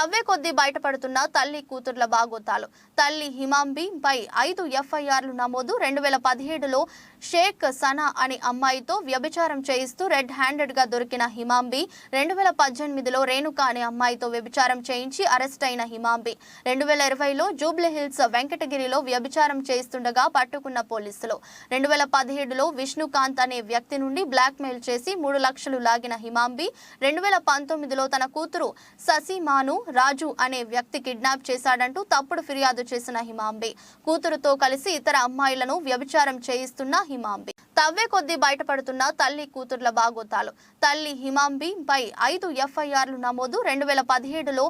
తవ్వే కొద్దీ బయటపడుతున్న తల్లి కూతుర్ల బాగోతాలు. తల్లి హిమాంబిపై ఐదు ఎఫ్ఐఆర్లు నమోదు. రెండు వేల పదిహేడులో షేక్ సనా అనే అమ్మాయితో వ్యభిచారం చేయిస్తూ రెడ్ హ్యాండెడ్గా దొరికిన హిమాంబి రెండు వేల పద్దెనిమిదిలో రేణుక అనే అమ్మాయితో వ్యభిచారం చేయించి అరెస్ట్ అయిన హిమాంబి రెండు వేల ఇరవైలో జూబ్లీ హిల్స్ వెంకటగిరిలో వ్యభిచారం చేయిస్తుండగా పట్టుకున్న పోలీసులు. రెండు వేల పదిహేడులో విష్ణుకాంత్ అనే వ్యక్తి నుండి బ్లాక్ మెయిల్ చేసి మూడు లక్షలు లాగిన హిమాంబి రెండు వేల పంతొమ్మిదిలో తన కూతురు ససీమాను రాజు అనే వ్యక్తి కిడ్నాప్ చేశాడంటూ తప్పుడు ఫిర్యాదు చేసిన హిమాంబి. కూతురుతో కలిసి ఇతర అమ్మాయిలను వ్యభిచారం చేయిస్తున్న హిమాంబి. తవ్వే కొద్దీ బయటపడుతున్న తల్లి కూతుర్ల బాగోతాలు. తల్లి హిమాంబి పై ఐదు ఎఫ్ఐఆర్లు నమోదు. రెండు వేల పదిహేడులో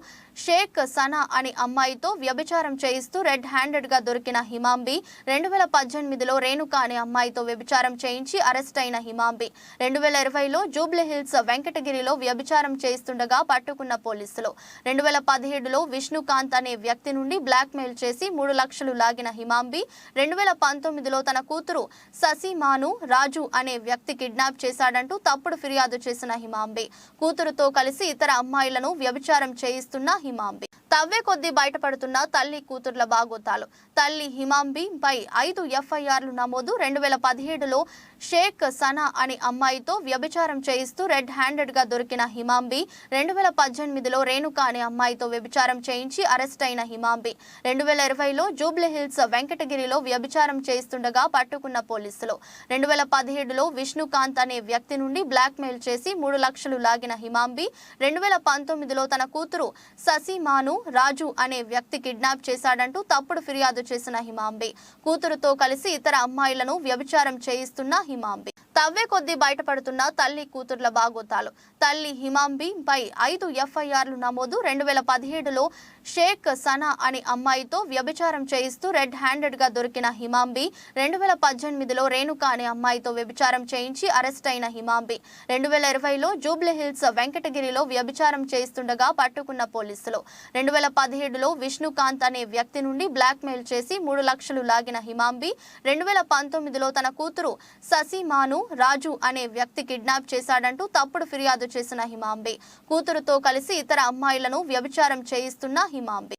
షేక్ సనా అనే అమ్మాయితో వ్యభిచారం చేయిస్తూ రెడ్ హ్యాండెడ్గా దొరికిన హిమాంబి రెండు వేల పద్దెనిమిదిలో రేణుక అనే అమ్మాయితో వ్యభిచారం చేయించి అరెస్ట్ అయిన హిమాంబి. రెండు వేల ఇరవైలో జూబ్లీహిల్స్ వెంకటగిరిలో వ్యభిచారం చేయిస్తుండగా పట్టుకున్న పోలీసులు. రెండు రెండు వేల పదిహేడులో విష్ణుకాంత్ అనే వ్యక్తి నుండి బ్లాక్మెయిల్ చేసి మూడు లక్షలు లాగిన హిమాంబి రెండు వేల పంతొమ్మిదిలో తన కూతురు ససీమాను రాజు అనే వ్యక్తి కిడ్నాప్ చేశాడంటూ తప్పుడు ఫిర్యాదు చేసిన హిమాంబి. కూతురుతో కలిసి ఇతర అమ్మాయిలను వ్యభిచారం చేయిస్తున్న హిమాంబి. తవ్వే కొద్దీ బయటపడుతున్న తల్లి కూతుర్ల బాగోతాలు. తల్లి హిమాంబి పై ఐదు ఎఫ్ఐఆర్లు నమోదు. రెండు వేల పదిహేడులో షేక్ సనా అనే అమ్మాయితో వ్యభిచారం చేయిస్తూ రెడ్ హ్యాండెడ్గా దొరికిన హిమాంబి రెండు వేల పద్దెనిమిదిలో రేణుక అనే అమ్మాయితో వ్యభిచారం చేయించి అరెస్ట్ అయిన హిమాంబి రెండు వేల ఇరవైలో జూబ్లీ హిల్స్ వెంకటగిరిలో వ్యభిచారం చేయిస్తుండగా పట్టుకున్న పోలీసులు. రెండు వేల పదిహేడులో విష్ణుకాంత్ అనే వ్యక్తి నుండి బ్లాక్ మెయిల్ చేసి మూడు లక్షలు లాగిన హిమాంబి రెండు వేల పంతొమ్మిదిలో తన కూతురు ససీమాను రాజు అనే వ్యక్తి కిడ్నాప్ చేశాడంటూ తప్పుడు ఫిర్యాదు చేసిన హిమాంబి. కూతురుతో కలిసి ఇతర అమ్మాయిలను వ్యభిచారం చేయిస్తున్న హిమాంబి. తవ్వే కొద్దీ బయటపడుతున్న తల్లి కూతుర్ల బాగోతాలు. తల్లి హిమాంబిపై ఐదు ఎఫ్ఐఆర్లు నమోదు. రెండు వేల పదిహేడులో షేక్ సనా అనే అమ్మాయితో వ్యభిచారం చేయిస్తూ రెడ్ హ్యాండెడ్గా దొరికిన హిమాంబి రెండు వేల పద్దెనిమిదిలో రేణుక అనే అమ్మాయితో వ్యభిచారం చేయించి అరెస్ట్ అయిన హిమాంబి రెండు వేల ఇరవైలో జూబ్లీహిల్స్ వెంకటగిరిలో వ్యభిచారం చేస్తుండగా పట్టుకున్న పోలీసులు. రెండు వేల పదిహేడులో విష్ణుకాంత్ అనే వ్యక్తి నుండి బ్లాక్మెయిల్ చేసి మూడు లక్షలు లాగిన హిమాంబి రెండు వేల పంతొమ్మిదిలో తన కూతురు ససీమాను రాజు అనే వ్యక్తి కిడ్నాప్ చేశాడంటూ తప్పుడు ఫిర్యాదు చేసిన హిమాంబి. కూతురుతో కలిసి ఇతర అమ్మాయిలను వ్యభిచారం చేయిస్తున్న హిమాంబి.